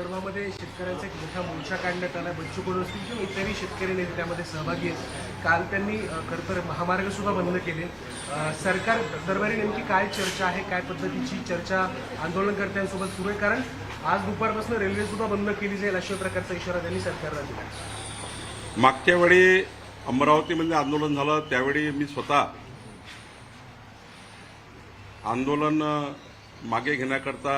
संदर्भामध्ये शेतकऱ्यांचा एक मोठा मोर्चा काढण्यात आला. बच्चू कडू असतील किंवा इतरही शेतकरी नेते त्यामध्ये सहभागी आहेत. काल त्यांनी खरं तर महामार्ग सुद्धा बंद केले. सरकार दरबारी नेमकी काय चर्चा आहे काय पद्धतीची चर्चा आंदोलनकर्त्यांसोबत सुरू आहे? कारण आज दुपारपासून रेल्वे सुद्धा बंद केली जाईल अशा प्रकारचा इशारा त्यांनी सरकारला दिला. मागच्या वेळी अमरावतीमध्ये आंदोलन झालं. त्यावेळी मी स्वतः आंदोलन मागे घेण्याकरता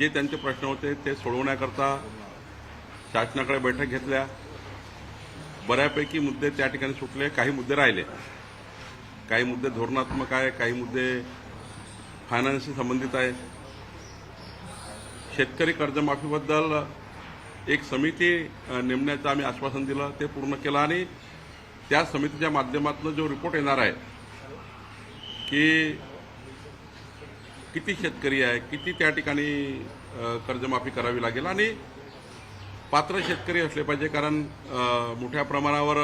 जे त्यांचे प्रश्न होते ते सोडवण्याकरता शासनाकडे बैठक घेतल्या. बऱ्यापैकी मुद्दे त्या ठिकाणी सुटले काही मुद्दे राहिले. काही मुद्दे धोरणात्मक आहे काही मुद्दे फायनान्सशी संबंधित आहे. शेतकरी कर्जमाफीबद्दल एक समिती नेमण्याचं आम्ही आश्वासन दिलं ते पूर्ण केलं आणि त्या समितीच्या माध्यमातून जो रिपोर्ट येणार आहे की किती शेतकरी आहे किती त्या ठिकाणी कर्जमाफी करावी लागेल? आणि पात्र शेतकरी असले पाहिजे कारण मोठ्या प्रमाणावर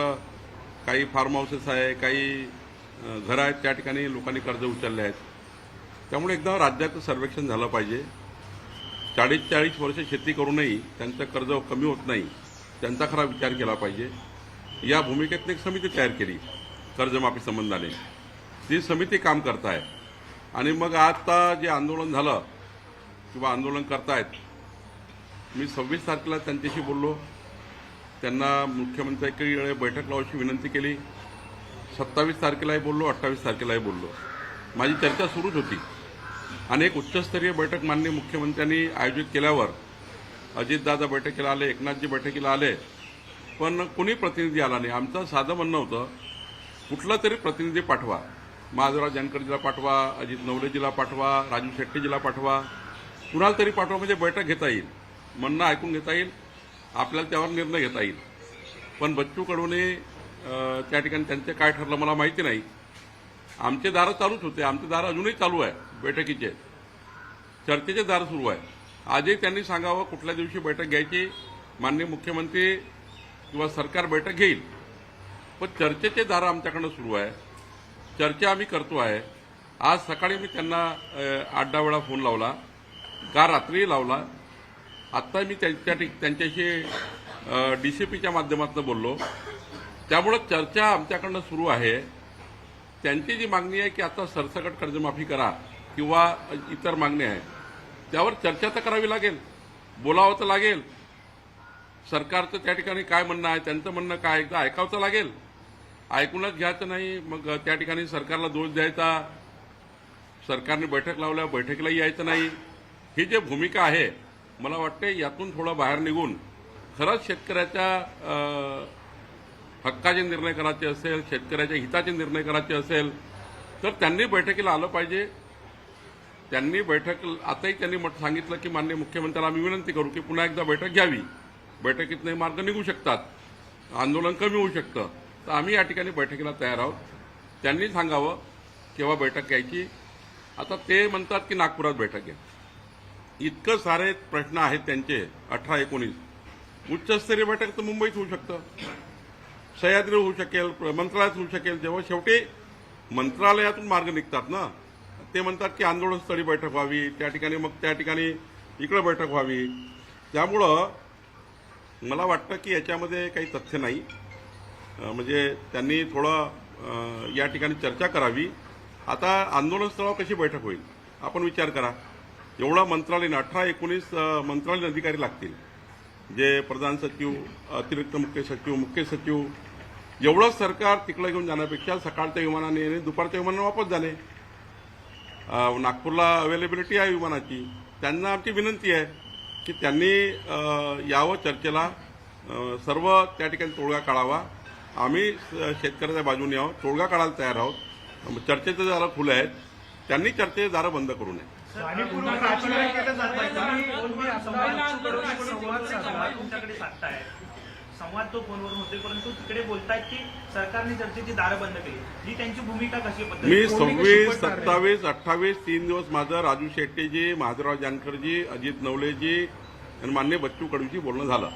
काही फार्म हाऊसेस आहे काही घरं आहेत त्या ठिकाणी लोकांनी कर्ज उचलले आहेत. त्यामुळे एकदा राज्याचं सर्वेक्षण झालं पाहिजे. चाळीस चाळीस वर्ष शेती करूनही त्यांचं कर्ज कमी होत नाही त्यांचा खरा विचार केला पाहिजे. या भूमिकेतनं एक समिती तयार केली कर्जमाफी संबंधाने. ती समिती काम करत आहे आणि मग आता जे आंदोलन झालं किंवा आंदोलन करतायत मी सव्वीस तारखेला त्यांच्याशी बोललो. त्यांना मुख्यमंत्र्यांकडे बैठक लावायची विनंती केली. सत्तावीस तारखेलाही बोललो अठ्ठावीस तारखेलाही बोललो. माझी चर्चा सुरूच होती. आणि एक उच्चस्तरीय बैठक माननीय मुख्यमंत्र्यांनी आयोजित केल्यावर अजितदादा बैठकीला आले एकनाथजी बैठकीला आले पण कुणी प्रतिनिधी आला नाही. आमचं साधं म्हणणं होतं कुठला तरी प्रतिनिधी पाठवा. महादेवराव जानकरजीला पाठवा अजित नवलेजीला पाठवा राजू शेट्टीजीला पाठवा. कुणाला तरी पाठवा म्हणजे बैठक घेता येईल. म्हणणं ऐकून घेता येईल. आपल्याला त्यावर निर्णय घेता येईल. पण बच्चू कडूने त्या ठिकाणी त्यांचे काय ठरलं मला माहिती नाही. आमचे दारं चालूच होते. आमचे दारं अजूनही चालू आहे बैठकीचे. चर्चेचे दार सुरू आहे. आजही त्यांनी सांगावं कुठल्या दिवशी बैठक घ्यायची? माननीय मुख्यमंत्री किंवा सरकार बैठक घेईल. पण चर्चेचे दारं आमच्याकडनं सुरू आहे. चर्चा आम्ही करतो आहे. आज सकाळी मी त्यांना आठ दहा वेळा फोन लावला. का रात्रीही लावला? आत्ता मी त्यांच्या ठिक- त्यांच्याशी डी सी पीच्या माध्यमातून बोललो. त्यामुळं चर्चा आमच्याकडनं सुरू आहे. त्यांची जी मागणी आहे की आता सरसकट कर्जमाफी करा किंवा इतर मागणी आहे त्यावर चर्चा तर करावी लागेल. बोलावं तर लागेल. सरकारचं त्या ठिकाणी काय म्हणणं आहे त्यांचं म्हणणं काय एकदा ऐकावं तर लागेल. ऐकूनच घ्यायचं नाही. मग त्या ठिकाणी सरकारला दोष द्यायचा. सरकारने बैठक लावल्या बैठकीला यायचं नाही. ही जी भूमिका आहे मला वाटते यातून थोडं बाहेर निघून खरंच शेतकऱ्याच्या हक्काचे निर्णय करायचे असेल शेतकऱ्याच्या हिताचे निर्णय करायचे असेल तर त्यांनी बैठकीला आलं पाहिजे. त्यांनी बैठक आताही त्यांनी म्हट- सांगितलं की माननीय मुख्यमंत्र्याला आम्ही विनंती करू की पुन्हा एकदा बैठक घ्यावी. बैठकीतनं मार्ग निघू शकतात. आंदोलन कमी होऊ शकतं. तर आम्ही या ठिकाणी बैठकीला तयार आहोत. त्यांनी सांगावं केव्हा बैठक घ्यायची. आता ते म्हणतात की नागपुरात बैठक घ्या. इतकं सारे प्रश्न आहेत त्यांचे अठरा एकोणीस. उच्चस्तरीय बैठक तर मुंबईत होऊ शकतं. सह्याद्री होऊ शकेल मंत्रालयात होऊ शकेल. जेव्हा शेवटी मंत्रालयातून मार्ग निघतात ना ते म्हणतात की आंदोलनस्थळी बैठक व्हावी त्या ठिकाणी मग त्या ठिकाणी इकडं बैठक व्हावी. त्यामुळं मला वाटतं की याच्यामध्ये काही तथ्य नाही. म्हणजे त्यांनी थोडं या ठिकाणी चर्चा करावी. आता आंदोलनस्थळावर कशी बैठक होईल? आपण विचार करा. एवढा मंत्रालयीन अठरा एकोणीस मंत्रालयीन अधिकारी लागतील. जे प्रधान सचिव अतिरिक्त मुख्य सचिव मुख्य सचिव एवढं सरकार तिकडे घेऊन जाण्यापेक्षा सकाळच्या विमानाने येणे दुपारच्या विमानाने वापस जाणे. नागपूरला अवेलेबिलिटी आहे विमानाची. त्यांना आमची विनंती आहे की त्यांनी यावं चर्चेला सर्व त्या ठिकाणी तोडगा काढावा. आम्ही शेतकऱ्याच्या बाजूने आहोत तोडगा काढायला तयार आहोत चर्चेचे दारं खुले आहेत त्यांनी चर्चेचे दारं बंद करू नये संवाद बच्चू कडूंशी संवाद साधला. तुमच्याकडे साधताय संवाद तो फोनवरून होते परंतु तिकडे बोलतायत की सरकारने चर्चेची दारं बंद केली ही त्यांची भूमिका कशी मी पद्धती सव्वीस. सत्तावीस अठ्ठावीस तीन दिवस माझं राजू शेट्टीजी महादेवराव जानकरजी अजित नवलेजी आणि मान्य बच्चू कडूंशी बोलणं झालं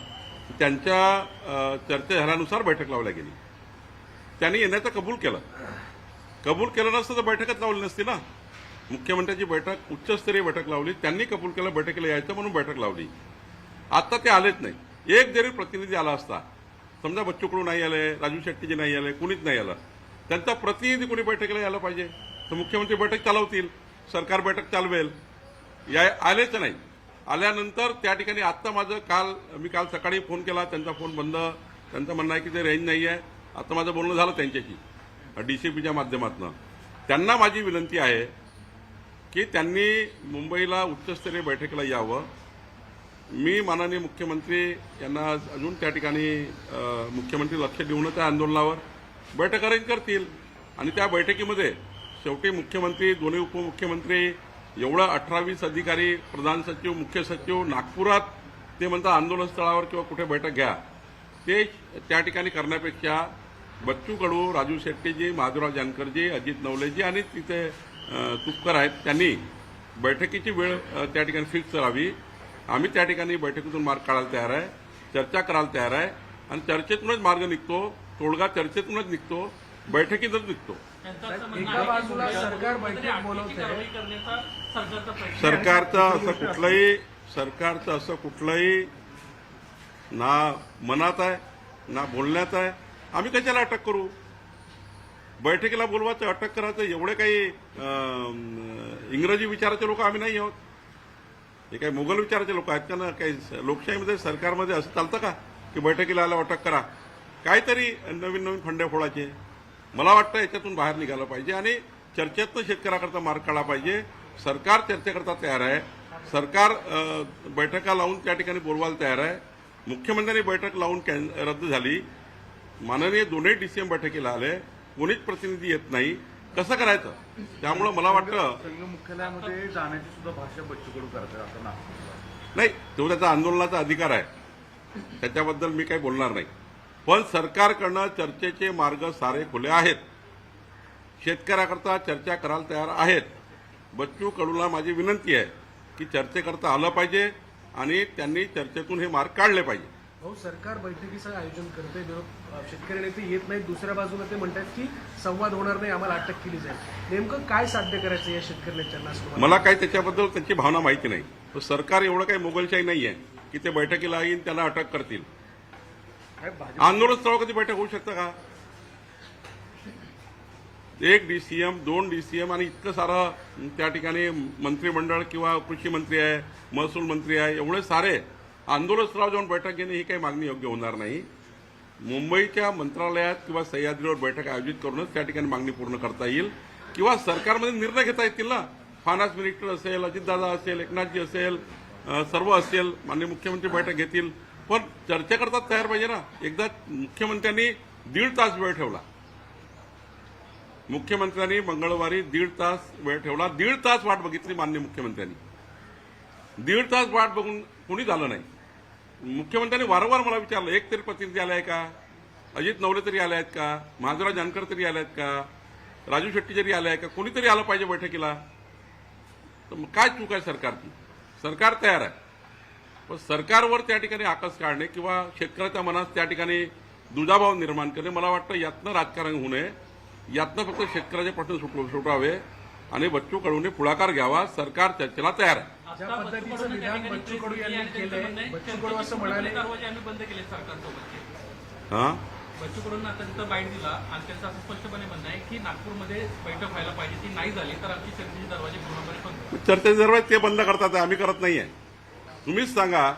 त्यांच्या चर्चा झाल्यानुसार बैठक लावल्या गेली. त्यांनी येण्याचं कबूल केलं. कबूल केलं नसतं तर बैठकच लावली नसती ना. मुख्यमंत्र्यांची बैठक उच्चस्तरीय बैठक लावली. त्यांनी कबूल केलं बैठकीला यायचं म्हणून बैठक लावली. आता ते आलेच नाही. एक जरी प्रतिनिधी आला असता समजा बच्चूकडून नाही आले राजू शेट्टीजी नाही आले कुणीच नाही आलं त्यांचा प्रतिनिधी कोणी बैठकीला यायला पाहिजे? तर मुख्यमंत्री बैठक चालवतील सरकार बैठक चालवेल. या आलेच नाही. आल्यानंतर त्या ठिकाणी आत्ता माझं काल मी काल सकाळी फोन केला त्यांचा फोन बंद त्यांचं म्हणणं आहे की ते रेंज नाही आहे आत्ता माझं बोलणं झालं त्यांच्याशी डीसीपीच्या माध्यमातून. त्यांना माझी विनंती आहे की त्यांनी मुंबईला उच्चस्तरीय बैठकीला यावं. मी माननीय मुख्यमंत्री यांना अजून त्या ठिकाणी मुख्यमंत्री लक्ष देऊनच त्या आंदोलनावर बैठक अरेंज करतील. आणि त्या बैठकीमध्ये शेवटी मुख्यमंत्री दोन्ही उपमुख्यमंत्री एवढं अठरावीस अधिकारी प्रधान सचिव मुख्य सचिव नागपुरात ते म्हणतात आंदोलन स्थळावर किंवा कुठे बैठक घ्या. ते त्या ठिकाणी करण्यापेक्षा बच्चू कडू राजू शेट्टीजी महादेवराव जानकरजी अजित नवलेजी आणि तिथे तुपकर आहेत त्यांनी बैठकीची वेळ त्या ठिकाणी फिक्स करावी. आम्ही त्या ठिकाणी बैठकीतून मार्ग काढायला तयार आहे चर्चा करायला तयार आहे आणि चर्चेतूनच मार्ग निघतो तोडगा चर्चेतूनच निघतो बैठकीतच निघतो. एका बाजूला सरकार बैठक अटकेची सरकारचा आहे. सरकारचं असं कुठलंही सरकारचं असं कुठलंही ना मनात आहे ना बोलण्यात आहे. आम्ही कशाला अटक करू? बैठकीला बोलवायचं अटक करायचं एवढे काही इंग्रजी विचाराचे लोक आम्ही नाही आहोत. हे काही मुघल विचाराचे लोक आहेत का ना? काही लोकशाहीमध्ये सरकारमध्ये असं चालतं का? की बैठकीला आल्यावर अटक करा. काहीतरी नवीन नवीन फंडे फोडायचे मला वाटतं याच्यातून बाहेर निघालं पाहिजे आणि चर्चेतनं शेतकऱ्याकरता मार्ग काढला पाहिजे. सरकार चर्चेकरता तयार आहे. सरकार बैठका लावून त्या ठिकाणी बोलवायला तयार आहे. मुख्यमंत्र्यांनी बैठक लावून कॅन रद्द झाली. माननीय दोन्ही डीसीएम बैठकीला आले. कोणीच प्रतिनिधी येत नाही. कसं करायचं? त्यामुळं मला वाटतं संघ मुख्यालयामध्ये जाण्याची सुद्धा भाषा बच्चू कडू करतात असं नाही तो त्याचा आंदोलनाचा अधिकार आहे. त्याच्याबद्दल मी काही बोलणार नाही. पण सरकारकडनं चर्चेचे मार्ग सारे खुले आहेत. शेतकऱ्याकरता चर्चा करायला तयार आहेत. बच्चू कडूला माझी विनंती आहे की चर्चेकरता आलं पाहिजे आणि त्यांनी चर्चेतून हे मार्ग काढले पाहिजे. भाऊ सरकार बैठकीचं आयोजन करते शेतकरी नेते येत नाहीत. दुसऱ्या बाजूला ते म्हणतात की संवाद होणार नाही आम्हाला अटक केली जाईल. नेमकं काय साध्य करायचं या शेतकरी नेत्यांना मला काही त्याच्याबद्दल त्यांची भावना माहिती नाही. सरकार एवढं काही मोगलशाही नाही आहे की ते बैठकीला येईन त्यांना अटक करतील. आंदोलन स्थळ कधी बैठक होऊ शकतं का? एक डीसीएम दोन डीसीएम आणि इतकं सारं त्या ठिकाणी मंत्रिमंडळ किंवा कृषी मंत्री आहे महसूल मंत्री आहे एवढे सारे आंदोलन स्थळावर जाऊन बैठक घेणे ही काही मागणी योग्य होणार नाही. मुंबईच्या मंत्रालयात किंवा सह्याद्रीवर बैठक आयोजित करूनच त्या ठिकाणी मागणी पूर्ण करता येईल. किंवा सरकारमध्ये निर्णय घेता येतील ना? फायनान्स मिनिस्टर असेल अजितदादा असेल एकनाथजी असेल सर्व असेल माननीय मुख्यमंत्री बैठक घेतील. पण चर्चेकरता तयार पाहिजे ना. एकदा मुख्यमंत्र्यांनी दीड तास वेळ ठेवला. मुख्यमंत्र्यांनी मंगळवारी दीड तास वेळ ठेवला. दीड तास वाट बघितली मान्य मुख्यमंत्र्यांनी. दीड तास वाट बघून कुणी झालं नाही. मुख्यमंत्र्यांनी वारंवार मला विचारलं एक तरी प्रतिनिधी आला आहे का? अजित नवले तरी आले आहेत का? महादेवराव जानकर तरी आले आहेत का? राजू शेट्टी जरी आले आहे का? कोणीतरी आलं पाहिजे बैठकीला. तर मग काय चूक आहे सरकारची? सरकार तयार आहे. पण सरकारवर त्या ठिकाणी आकस काढणे किंवा शेतकऱ्याच्या मनात त्या ठिकाणी दुजाभाव निर्माण करणे मला वाटतं यातनं राजकारण होऊ नये. यातनं फक्त शेतकऱ्याचे प्रश्न सुटव सुटावे आणि बच्चू कडूने पुढाकार घ्यावा. सरकार चर्चेला तयार आहे. ज्या आता पद्धतीचं बच्चू विधान कडू यांनी आहे, कडू असं म्हणाले- बंद केले हां? बच्चू कडूंना आता तिथं बाईट दिला आणि त्यांचं असं स्पष्टपणे म्हणणं आहे की नागपूरमध्ये बैठक व्हायला पाहिजे ती नाही झाली तर आमची चर्चेचे दरवाजे पूर्णपणे बंद. चर्चेचे दरवाजे ते बंद करतात आम्ही करत नाहीये. तुम्हीच सांगा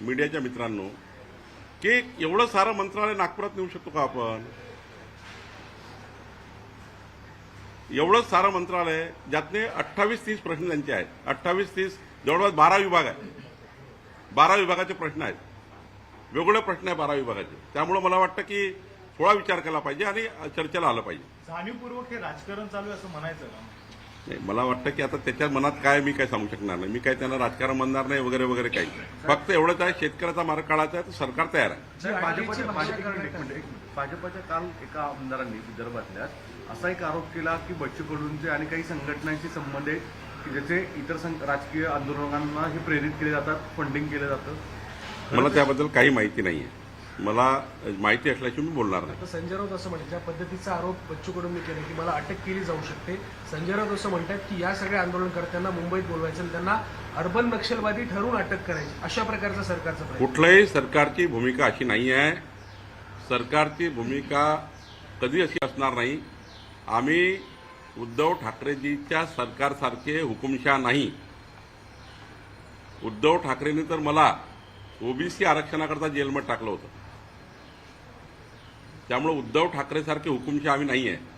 मीडियाच्या मित्रांनो की एवढं सारं मंत्रालय नागपुरात नेऊ शकतो का आपण? एवढं सारं मंत्रालय ज्यातने अठ्ठावीस तीस प्रश्न त्यांचे आहेत. अठ्ठावीस तीस जवळपास बारा विभाग आहेत. बारा विभागाचे प्रश्न आहेत. वेगवेगळे प्रश्न आहे बारा विभागाचे. त्यामुळे मला वाटतं की थोडा विचार केला पाहिजे आणि चर्चेला आलं पाहिजे. जाणीवपूर्वक हे राजकारण चालू आहे असं म्हणायचं का? नाही मला वाटतं की आता त्याच्या मनात काय मी काय सांगू शकणार नाही मी काय त्यांना राजकारण म्हणणार नाही वगैरे वगैरे काही फक्त एवढंच आहे शेतकऱ्याचा मार्ग काढायचा आहे तर सरकार तयार आहे भाजपच्या काल एका आमदारांनी विदर्भातल्या असा एक आरोप केला की बच्चू कडूंचे आणि काही संघटनांशी संबंध आहेत की ज्याचे इतर सं- राजकीय आंदोलनांना हे प्रेरित केले जातात फंडिंग केलं जातं मला त्याबद्दल काही माहिती नाही आहे मला माहिती असल्याची मी बोलणार नाही. संजय राऊत असं म्हणतात ज्या पद्धतीचा आरोप बच्चू कडूंनी केला की मला अटक केली जाऊ शकते. संजय राऊत असं म्हणतात की या सगळ्या आंदोलनकर्त्यांना मुंबईत बोलवायचं आणि त्यांना अर्बन नक्षलवादी ठरवून अटक करायची. अशा प्रकारचं सरकारचं कुठल्याही सरकारची भूमिका अशी नाही आहे. सरकारची भूमिका कधी अशी असणार नाही. आम्ही उद्धव ठाकरेजीच्या सरकारसारखे हुकुमशहा नाही. उद्धव ठाकरेंनी तर मला ओबीसी आरक्षणाकरता जेलमध्ये टाकलं होतं. त्यामुळे उद्धव ठाकरेसारखे हुकुमशहा आम्ही नाही आहे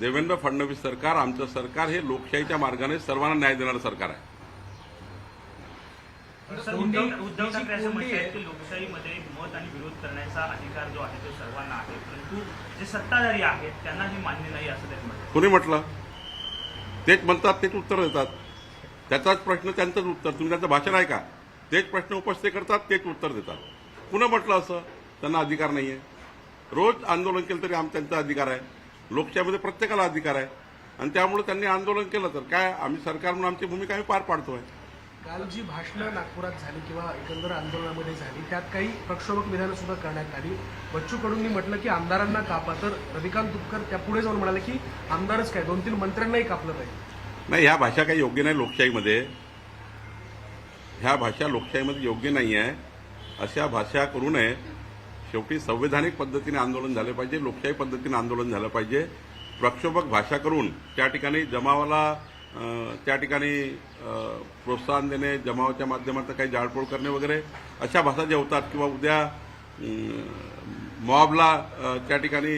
देवेंद्र फडणवीस सरकार आमचं सरकार हे लोकशाहीच्या मार्गाने सर्वांना न्याय देणारं सरकार आहे. उद्धव ठाकरे असं म्हणतात की लोकशाहीमध्ये मत आणि विरोध करण्याचा अधिकार जो आहे तो सर्वांना आहे. परंतु जे सत्ताधारी आहेत त्यांना हे मान्य नाही असं त्यांनी म्हटलं कोणी म्हटलं? तेच म्हणतात तेच उत्तर देतात. त्याचाच प्रश्न त्यांचंच उत्तर. तुम्ही त्यांचं भाषण आहे का तेच प्रश्न उपस्थित करतात तेच उत्तर देतात. कुणं म्हटलं असं? त्यांना अधिकार नाही आहे रोज आंदोलन केलं तरी आम त्यांचा अधिकार आहे. लोकशाहीमध्ये प्रत्येकाला अधिकार आहे. आणि त्यामुळे त्यांनी आंदोलन केलं तर काय आम्ही सरकार म्हणून आमची भूमिका आम्ही पार पाडतोय. काल जी भाषणं नागपुरात झाली किंवा एकंदर आंदोलनामध्ये झाली त्यात काही प्रक्षोभक विधानं सुद्धा करण्यात आली. बच्चू कडूंनी म्हटलं की आमदारांना कापा. तर रविकांत तुपकर त्या पुढे जाऊन म्हणाले की आमदारच काय दोन तीन मंत्र्यांनाही कापलं पाहिजे. नाही ह्या भाषा काही योग्य नाही लोकशाहीमध्ये. ह्या भाषा लोकशाहीमध्ये योग्य नाही आहे अशा भाषा करू नये. शेवटी संवैधानिक पद्धतीने आंदोलन झालं पाहिजे लोकशाही पद्धतीने आंदोलन झालं पाहिजे. प्रक्षोभक भाषा करून त्या ठिकाणी जमावाला त्या ठिकाणी प्रोत्साहन देणे जमावाच्या माध्यमातून काही जाळपोळ करणे वगैरे अशा भाषा ज्या होतात किंवा उद्या मॉबला त्या ठिकाणी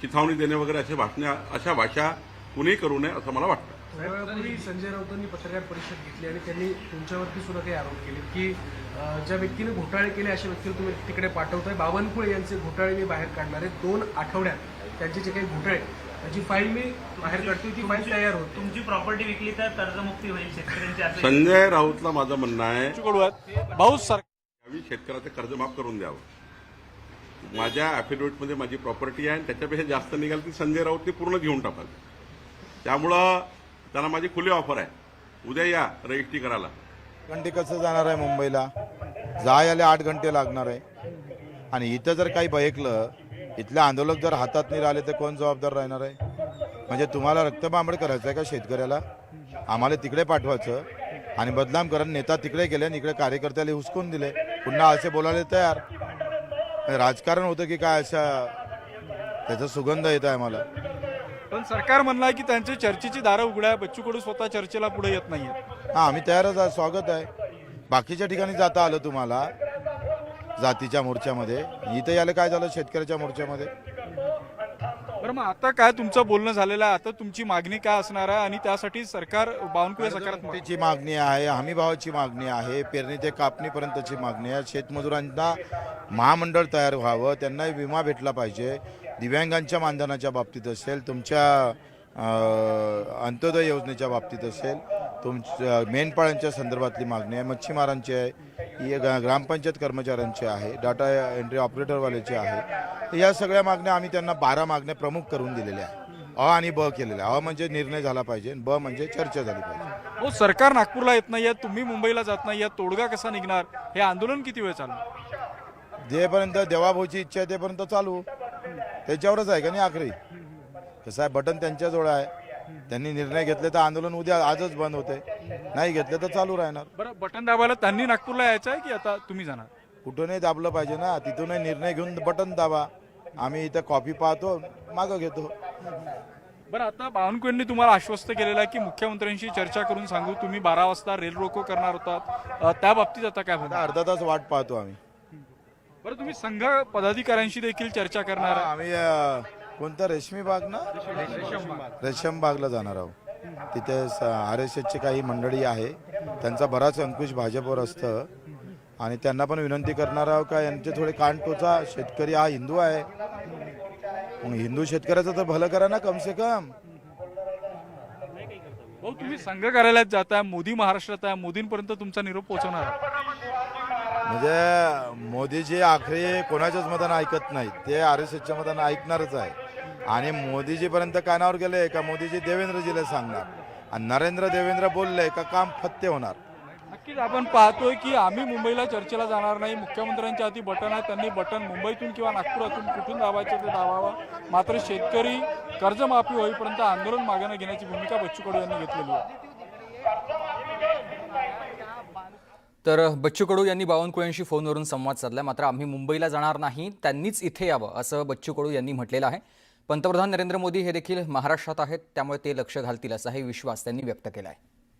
चिथावणी देणे वगैरे अशा भाषणे अशा भाषा कुणीही करू नये असं मला वाटतं. वेळापूर्वी संजय राऊतांनी पत्रकार परिषद घेतली आणि त्यांनी तुमच्यावरती सुद्धा काही आरोप केले की ज्या व्यक्तीने घोटाळे केले अशा व्यक्तीला तुम्ही तिकडे पाठवताय बावनकुळे यांचे घोटाळे मी बाहेर काढणार आहे. दोन आठवड्यात त्यांचे जे काही घोटाळे त्याची फाईल मी बाहेर काढतोय ती फाईल तयार होते. तुमची प्रॉपर्टी विकली तर कर्जमुक्ती होईल शेतकऱ्यांची संजय राऊतला माझं म्हणणं आहे भाऊ सर शेतकऱ्याचं कर्ज माफ करून द्यावं. माझ्या ॲफिडेव्हिटमध्ये माझी प्रॉपर्टी आहे आणि त्याच्यापेक्षा जास्त निघाल ती संजय राऊतने पूर्ण घेऊन टाकाल. त्यामुळं त्यांना माझी खुली ऑफर आहे. उद्या या रजिस्ट्री करायला. घंटे कसं जाणार आहे मुंबईला? जा आठ घंटे लागणार आहे. आणि इथं जर काही बघलं इथले आंदोलक जर हातात नाही राहिले तर कोण जबाबदार राहणार आहे? म्हणजे तुम्हाला रक्तबांबड करायचं आहे का शेतकऱ्याला? आम्हाला तिकडे पाठवायचं. आणि बदनाम करत नेता तिकडे गेले आणि इकडे कार्यकर्त्याला हुसकून दिले. पुन्हा असे बोलायला तयार. राजकारण होतं की काय अशा त्याचा सुगंध येत आहे मला पण सरकार म्हणलं आहे की त्यांची चर्चेची दारं उघड्या आहे. बच्चू कडू स्वतः चर्चेला पुढे येत नाहीये. हां आम्ही तयारच आहे स्वागत आहे. बाकीच्या ठिकाणी जाता आलं तुम्हाला जातीच्या मोर्चामध्ये. इथं यायला काय झालं शेतकऱ्याच्या मोर्चामध्ये? बरं मग आता काय तुमचं बोलणं झालेलं आहे? आता तुमची मागणी काय असणार आहे? आणि त्यासाठी सरकार बावनकुळे सकारात्मक. ची मागणी आहे हमी भावाची मागणी आहे पेरणी ते कापणीपर्यंतची मागणी आहे. शेतमजुरांना महामंडळ तयार व्हावं त्यांना विमा भेटला पाहिजे. दिव्यांगांच्या मानधनाच्या बाबतीत असेल तुमच्या अंत्योदय योजनेच्या बाबतीत असेल तुमच्या मेंढपाळांच्या संदर्भातली मागणी आहे. मच्छीमारांची आहे ही ग्रामपंचायत कर्मचाऱ्यांची आहे डाटा एंट्री ऑपरेटरवाल्याची आहे. या सगळ्या मागण्या आम्ही त्यांना बारा मागण्या प्रमुख करून दिलेल्या आहे अ आणि ब केलेल्या अ म्हणजे निर्णय झाला पाहिजे ब म्हणजे चर्चा झाली पाहिजे. हो सरकार नागपूरला येत नाहीये तुम्ही मुंबईला जात नाहीये तोडगा कसा निघणार? हे आंदोलन किती वेळ चालणार जेपर्यंत देवाभाऊची इच्छा आहे तेपर्यंत चालू. त्याच्यावरच आहे का नाही आखरी? कसं आहे बटन त्यांच्याजवळ आहे. त्यांनी निर्णय घेतले तर आंदोलन उद्या आजच बंद होते. नाही घेतले तर चालू राहणार. बरं बटन दाबायला त्यांनी नागपूरला यायचं आहे की आता तुम्ही जाणार? कुठूनही दाबलं पाहिजे ना. तिथूनही निर्णय घेऊन बटन दाबा. आम्ही इथं कॉपी पाहतो मागं घेतो. बरं आता बावनकुळेंनी तुम्हाला आश्वस्त केलेलं आहे की मुख्यमंत्र्यांशी चर्चा करून सांगू. तुम्ही बारा वाजता रेल रोको करणार होतात. अ, त्या बाबतीत आता काय आता होणार अर्धा तास वाट पाहतो आम्ही. बरं तुम्ही संघ पदाधिकाऱ्यांशी देखील चर्चा करणार आम्ही अं, कोणता रेशमी बाग ना? रेशम बागला जाणार आहोत. तिथे आर एस एसची काही मंडळी आहे. त्यांचा बराच अंकुश भाजपवर असतं. आणि त्यांना पण विनंती करणार आहोत का यांचे थोडे कान टोचा शेतकरी हा हिंदू आहे. मग हिंदू शेतकऱ्याचं तर भलं करा ना कम से कम. हो तुम्ही संघ कार्यालयात जाताय मोदी महाराष्ट्रात आहे मोदींपर्यंत तुमचा निरोप पोहोचवणार. म्हणजे मोदीजी आखरी कोणाच्याच मतानं ऐकत नाही ते आर एस एसच्या मतानं ऐकणारच आहे. आणि मोदीजीपर्यंत कानावर गेले का मोदीजी देवेंद्रजीला सांगणार? आणि नरेंद्र देवेंद्र बोलले का काम फत्ते होणार? नक्कीच आपण पाहतोय की आम्ही मुंबईला चर्चेला जाणार नाही. मुख्यमंत्र्यांच्या हाती बटन आहे. त्यांनी बटन मुंबईतून किंवा नागपुरातून कुठून दाबायचं ते दाबावं. मात्र शेतकरी कर्जमाफी होईपर्यंत आंदोलन मागणं घेण्याची भूमिका बच्चू कडू यांनी घेतलेली आहे. तर बच्चू कडू यांनी बावनकुळ्यांशी फोनवरून संवाद साधला. मात्र आम्ही मुंबईला जाणार नाही त्यांनीच इथे यावं असं बच्चू कडू यांनी म्हटलेलं आहे. पंतप्रधान नरेंद्र मोदी हे देखील महाराष्ट्रात आहेत त्यामुळे ते लक्ष घालतील असाही विश्वास त्यांनी व्यक्त केला आहे